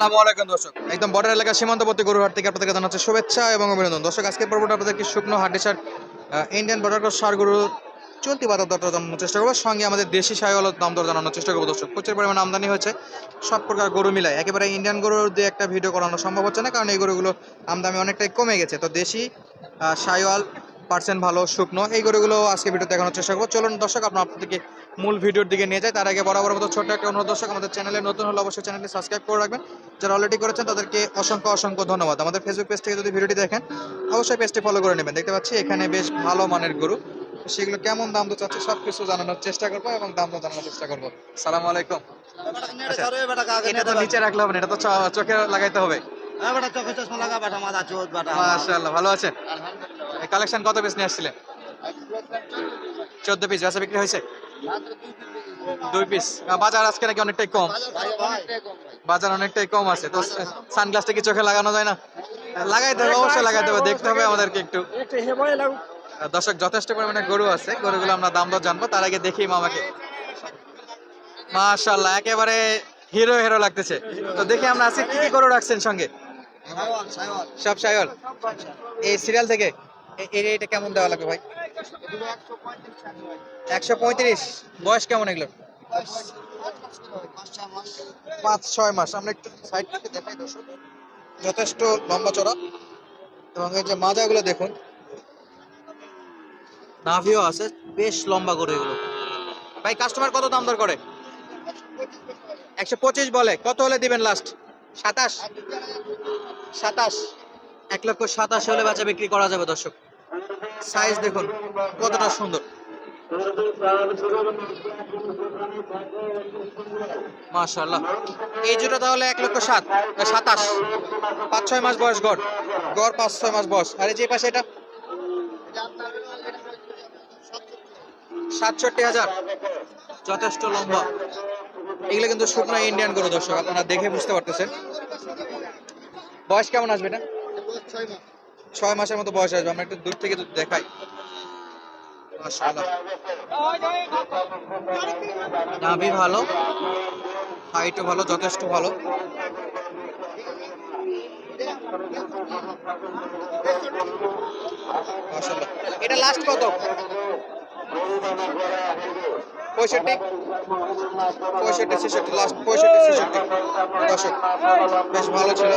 আসসালামু আলাইকুম দর্শক। একদম বর্ডার এলাকা সীমান্তবর্তী গরুহাট থেকে আপনাদেরকে জানাচ্ছি শুভেচ্ছা এবং অভিনন্দন। দর্শক, আজকের পর্বটা আপনাদেরকে শুকনো হাড্ডি সার ইন্ডিয়ান বর্ডার ক্রস সার গরু চলতি বাজার দরটা জানানোর চেষ্টা করব। সঙ্গে আমাদের দেশি সাইওয়াল দাম দর জানানোর চেষ্টা করব দর্শক। প্রচুর পরিমাণে আমদানি হয়েছে, সব প্রকার গরু মিলায় একেবারে ইন্ডিয়ান গরুর দিয়ে একটা ভিডিও করানো সম্ভব হচ্ছে না, কারণ এই গরুগুলো আমদানি অনেকটাই কমে গেছে। তো দেশি সাইওয়াল পার্সেন্ট ভালো শুকনো। এই গরুগুলো আজকে ভিডিও দেখানোর চেষ্টা করব। চলুন দর্শক আপনার আপনাদেরকে মূল ভিডিওর দিকে নিয়ে যায় তার আগে বরাবর মতো ছোট্ট একটা অনুরোধ দর্শক আমাদের চ্যানেলে নতুন হলে অবশ্যই চ্যানেলটি সাবস্ক্রাইব করে রাখবেন। যারা অলরেডি করেছেন তাদেরকে অসংখ্য অসংখ্য ধন্যবাদ। আমাদের ফেসবুক পেজ থেকে যদি ভিডিওটি দেখেন অবশ্যই পেজটি ফলো করে নেবেন। দেখতে পাচ্ছি এখানে বেশ ভালো মানের গরু। সেগুলো কেমন দাম তো চাচ্ছে সব কিছু জানানোর চেষ্টা করব এবং দাম তো জানানোর চেষ্টা করব। সালাম আলাইকুম। এটা তো নিচে রাখলে হবে না এটা তো চোখে লাগাইতে হবে। মাশাআল্লাহ ভালো আছেন? কালেকশন কত পিস নিয়ে আসছিলেন? চোদ্দ পিস বেচা বিক্রি হয়েছে? দুই পিস বাজার আজকে নাকি অনেকটাই কম? বাজার অনেকটাই কম আছে তো সানগ্লাসটা কি চোখে লাগানো যায় না? লাগাইতে হবে অবশ্যই লাগাইতে হবে দেখতে হবে আমাদেরকে একটু। দর্শক যথেষ্ট পরিমাণে গরু আছে গরুগুলো আমরা দাম দর জানব তার আগে দেখি মামাকে মাশাআল্লাহ একেবারে হিরো হিরো লাগতেছে। তো দেখি আমরা আজকে কি কি গরু রাখছেন সঙ্গে? সব সায়ল এই সিরিয়াল থেকে? এটা কেমন দেওয়া লাগবে ভাই? একশো পঁয়ত্রিশ। বয়স কেমন এগুলো? পাঁচ, ছয় মাস। আমরা একটু সাইড থেকে দেখাই যথেষ্ট লম্বা চড়া। এবং এই যে মাজাগুলো দেখুন। নাভিও আছে। বেশ লম্বা করে এগুলো। ভাই কাস্টমার কত দাম দর করে? একশো পঁচিশ বলে। কত হলে দিবেন লাস্ট সাতাশ? সাতাশ। এক লক্ষ সাতাশ হলে বাচ্চা বিক্রি করা যাবে দর্শক। সাইজ দেখুন, কতটা সুন্দর। মাশাআল্লাহ। এই জুটা তাহলে এক লক্ষ সাত সাতাশ। পাঁচ, ছয় মাস বয়স গড়। গড় পাঁচ, ছয় মাস বয়স। আর যে পাশে এটা? সাতষট্টি হাজার। যথেষ্ট লম্বা। এগুলো কিন্তু শুকনো ইন্ডিয়ান গরু, দর্শক, আপনারা দেখে বুঝতে পারতেছেন। বয়স কেমন আসবে এটা? ছয় মাসের মতো বয়স আসবে, আমরা একটু দূর থেকে দেখাই। নাভি ভালো, হাইটও ভালো, যথেষ্ট ভালো। এটা লাস্ট কত? পঁয়ষট্টি? পঁয়ষট্টি, ছেষট্টি লাস্ট পঁয়ষট্টি, ছেষট্টি। দশক বেশ ভালো ছিল।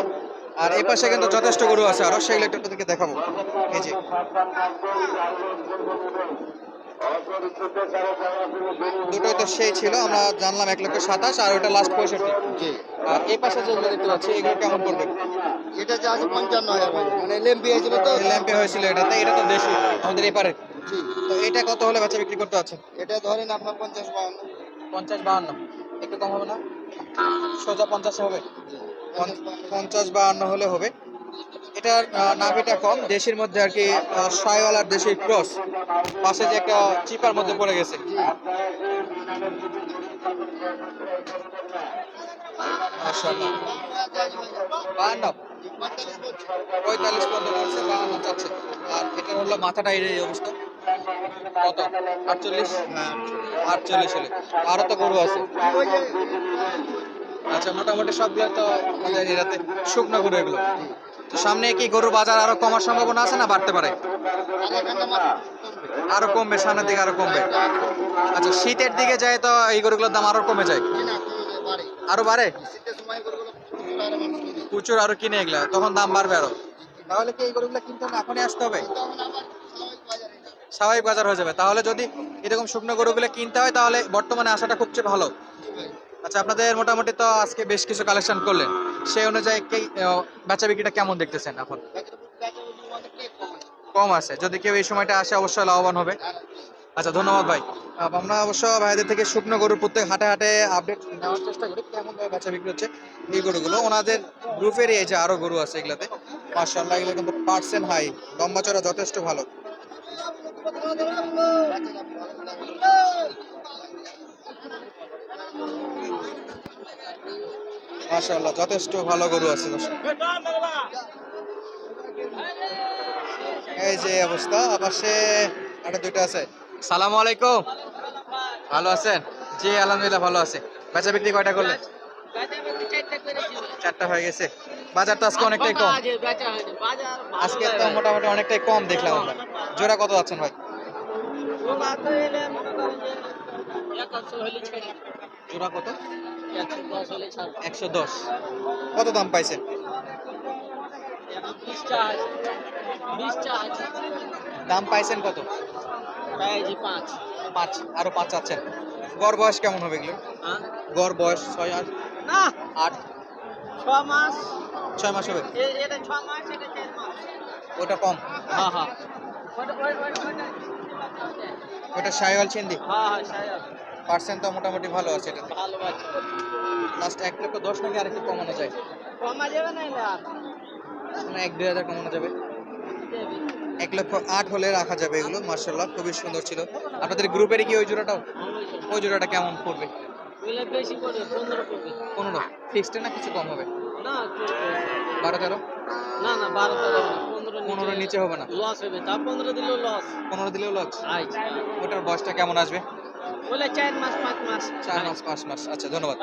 আর এই পাশে কিন্তু যথেষ্ট গরু আছে। আরও সেগুলো একটু আপনাদেরকে দেখাবো। এই যে। দুটোই তো সেই ছিল আমরা জানলাম এক লক্ষ সাতাশ আর ওটা লাস্ট পঁয়ষট্টি। আর এই পাশে যেগুলো দেখতে পাচ্ছি এগুলো কেমন পড়বে? এটা যে আছে পঞ্চান্ন হাজার মানে লেম্পি হয়েছিল তো? ল্যাম্পে হয়েছিল এটাতে এটা তো দেশি আমাদের এপারে। জি। তো এটা কত হলে বাচ্চা বিক্রি করতে আছে? এটা ধরেন আপনার পঞ্চাশ বাউন্ন। পঞ্চাশ বাহান্ন একটু কম হবে না? সোজা পঞ্চাশে হবে। পঞ্চ- পঞ্চাশ বাহান্ন হলে হবে। এটার নাভিটা কম। দেশের মধ্যে আর কি সাইওয়াল আর দেশি ক্রস। পাশে যে একটা চিপার মধ্যে পড়ে গেছে। বাহান্ন। পঁয়তাল্লিশ আর এটার হলো মাথাটা এই অবস্থা। কত? আটচল্লিশ? আটচল্লিশ। হলে। আরও তো গরু আছে। আচ্ছা মোটামুটি সবগুলো তো এরাতে শুকনো গরু এগুলো। তো সামনে কি গরুর বাজার আরও কমার সম্ভাবনা আছে না বাড়তে পারে? আরও কমবে, সামনের দিকে আরও কমবে। আচ্ছা শীতের দিকে যায় তো এই গরুগুলোর দাম আরও কমে যায়? আরও বাড়ে? প্রচুর আরও কিনে এগুলা, তখন দাম বাড়বে আরও। তাহলে কি এই গরুগুলো কিনতে হলে এখনই আসতে হবে? স্বাভাবিক বাজার হয়ে যাবে। তাহলে যদি এরকম শুকনো গরুগুলো কিনতে হয়, তাহলে বর্তমানে আসাটা খুব ভালো। আচ্ছা আপনাদের মোটামুটি তো আজকে বেশ কিছু কালেকশন করলেন। সেই অনুযায়ী বেচা বিক্রিটা কেমন দেখতেছেন এখন? কম আছে। যদি কেউ এই সময়টা আসে, অবশ্যই লাভবান হবে। আচ্ছা ধন্যবাদ ভাই। আমরা অবশ্য ভাইদের থেকে শুকনো গরুর প্রত্যেক হাটে হাটে আপডেট নেওয়ার চেষ্টা করি, কেমন ভাবে বেচা বিক্রি হচ্ছে এই গরুগুলো। ওনাদের গ্রুপেরই এই যে আরও গরু আছে এগুলাতে। মার্শাল্লাহ এগুলো কিন্তু পার্সেন্ট হাই লম্বা চড়া যথেষ্ট ভালো। মাশাআল্লাহ, যথেষ্ট ভালো গরু আছে এই যে অবস্থা পাশে একটা দুইটা আছে। সালাম আলাইকুম। ভালো আছেন? জি, আলহামদুলিল্লাহ ভালো আছে। বেচা বিক্রি কয়টা করলেন? চারটা হয়ে গেছে। বাজার তো আজকে অনেকটাই কম। আজকে তো মোটামুটি অনেকটাই কম দেখলাম আমরা। জোড়া কত আছেন ভাই? জোড়া কত? একশো দশ। কত দাম পাইছেন দাম পাইছেন কত? পাঁচ। আরও পাঁচ আছেন। গড় বয়স কেমন হবে এগুলো গড় বয়স ছয় আট না! আট। ছ মাস। ছয় মাস হবে? ওটা কম? হ্যাঁ হ্যাঁ। ওটা সাইওয়াল চিন্দি হ্যাঁ হ্যাঁ পার্সেন্ট তো মোটামুটি ভালো আছে এটা ভালো বাচ্চা লাস্ট এক লক্ষ দশ নাকি আর একটু কমানো যায়? কমা যাবে না মানে এক দুই হাজার কমানো যাবে। এক লক্ষ আট হলে রাখা যাবে এগুলো মার্শাল্লাহ খুবই সুন্দর ছিল। আপনাদের গ্রুপেরই কি ওই জোড়াটাও? ওই জোড়াটা কেমন পড়বে? পনেরো ফিক্সড না কিছু কম হবে? না বারো তেরো? না না বারো তেরো পনেরো নিচে। হবে না। লস হবে তা পনেরো দিলেও লস পনেরো দিলেও লস ওটার বয়সটা কেমন আসবে? বলে চার মাস পাঁচ মাস। চার মাস পাঁচ মাস। আচ্ছা ধন্যবাদ।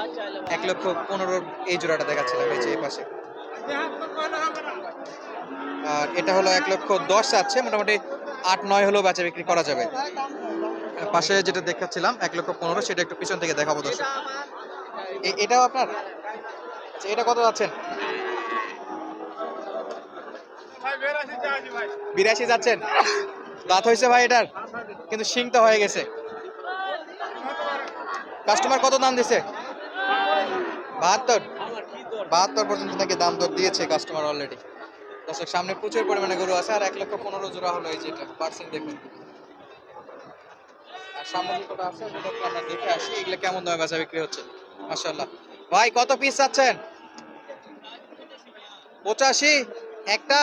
এক লক্ষ পনেরোর এই জোড়াটা দেখাচ্ছিলাম এই যে এই পাশে। আর এটা হলো এক লক্ষ দশ আছে মোটামুটি আট নয় হলেও বেচা বিক্রি করা যাবে। পাশে যেটা দেখাচ্ছিলাম এক লক্ষ পনেরো সেটা একটু পিছন থেকে দেখাবো দর্শক। এটাও আপনার? আচ্ছা এটা কত যাচ্ছেন? বিরাশি যাচ্ছেন। দাঁত হয়েছে ভাই এটার কিন্তু তো হয়ে গেছে। কাস্টমার কত দাম দিছে? বাহাত্তর। বাহাত্তর পর্যন্ত নাকি দাম দর দিয়েছে কাস্টমার অলরেডি দর্শক, সামনে প্রচুর পরিমাণে গরু আছে, আর এক লক্ষ পনেরো জোড়া হলো এই যেটা পার্সেন্ট দেখুন। আর এগুলো কেমন বেচা বিক্রি হচ্ছে। কত পিস পঁচাশি? একটা?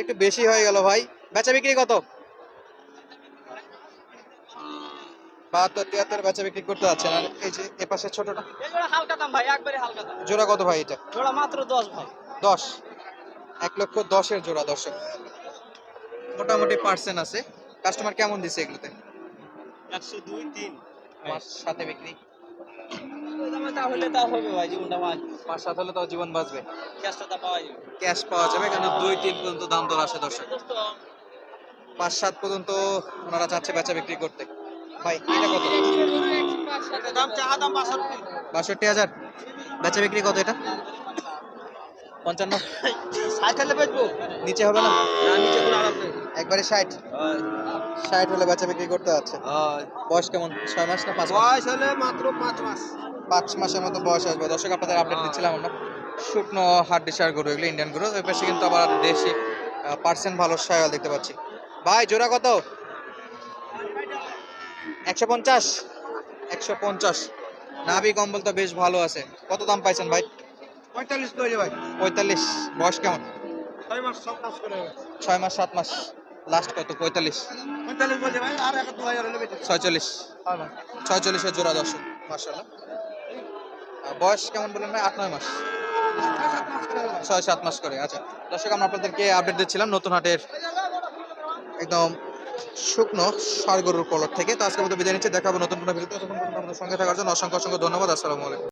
একটু বেশি হয়ে গেল ভাই। বেচা বিক্রি কত? বাহাত্তর তিয়াত্তর বেচা বিক্রি করতে যাচ্ছেন। আর এই যে এ পাশে ছোটটা? হালকা দাম ভাই একবারে হালকা দাম। জোড়া কত ভাই এটা? জোড়া মাত্র দশ ভাই। দশ। এক লক্ষ দশের জোড়া দর্শক। মোটামুটি পার্সেন্ট আছে। কাস্টমার কেমন দিছে এগুলোতে? একশো দুই তিন। মাস সাথে বিক্রি? ওই দামে তা হলে হবে ভাই জীবনটা জীবন বাঁচবে। ক্যাশটা তা পাওয়া যাবে। ক্যাশ পাওয়া যাবে কিন্তু দুই তিন পর্যন্ত দাম দর আসে দর্শক। পাঁচ সাত পর্যন্ত ওনারা চাচ্ছে বেচা বিক্রি করতে। ভাই এটা কত? বাষট্টি। হাজার। বেচা বিক্রি কত এটা? পঞ্চান্ন। ষাট হলে বেচবো। নিচে হবে না? নিচে একবারে ষাট। ষাট হলে বেচা বিক্রি করতে যাচ্ছে। বয়স কেমন? ছয় মাস না পাঁচ মাস? বয়স হলে মাত্র পাঁচ মাস। পাঁচ মাসের মতো বয়স আসবে। দর্শক আপনাদের আপডেট দিচ্ছিলাম আমরা। শুকনো হাট ডিসার গরু এগুলো ইন্ডিয়ান গরু। ওই পাশে কিন্তু আবার দেশি পার্সেন্ট ভালো সায়াল দেখতে পাচ্ছি। ভাই জোড়া কত? একশো পঞ্চাশ? একশো পঞ্চাশ। নাভি কম্বল তো বেশ ভালো আছে। কত দাম পাইছেন ভাই? পঁয়তাল্লিশ করে ভাই। পঁয়তাল্লিশ। বয়স কেমন? ছয় মাস সব কাজ করে ছয় মাস সাত মাস। লাস্ট কত? পঁয়তাল্লিশ। পঁয়তাল্লিশ বলছে ভাই আর এক দু হাজার হলে ছয়চল্লিশ। ছয়চল্লিশের জোড়া দর্শক মার্শাল্লাহ বয়স কেমন বললেন ভাই? আট নয় মাস। ছয় সাত মাস করে। আচ্ছা দর্শক আমরা আপনাদেরকে আপডেট দিচ্ছিলাম নতুন হাটের একদম শুকনো সার গরুর কলর থেকে। তো আজকের মতো বিদায় নিচ্ছে, দেখাবো নতুন কোনো ভিডিওতে। ততক্ষণ আমাদের সঙ্গে থাকার জন্য অসংখ্য অসংখ্য ধন্যবাদ। আসসালামু আলাইকুম।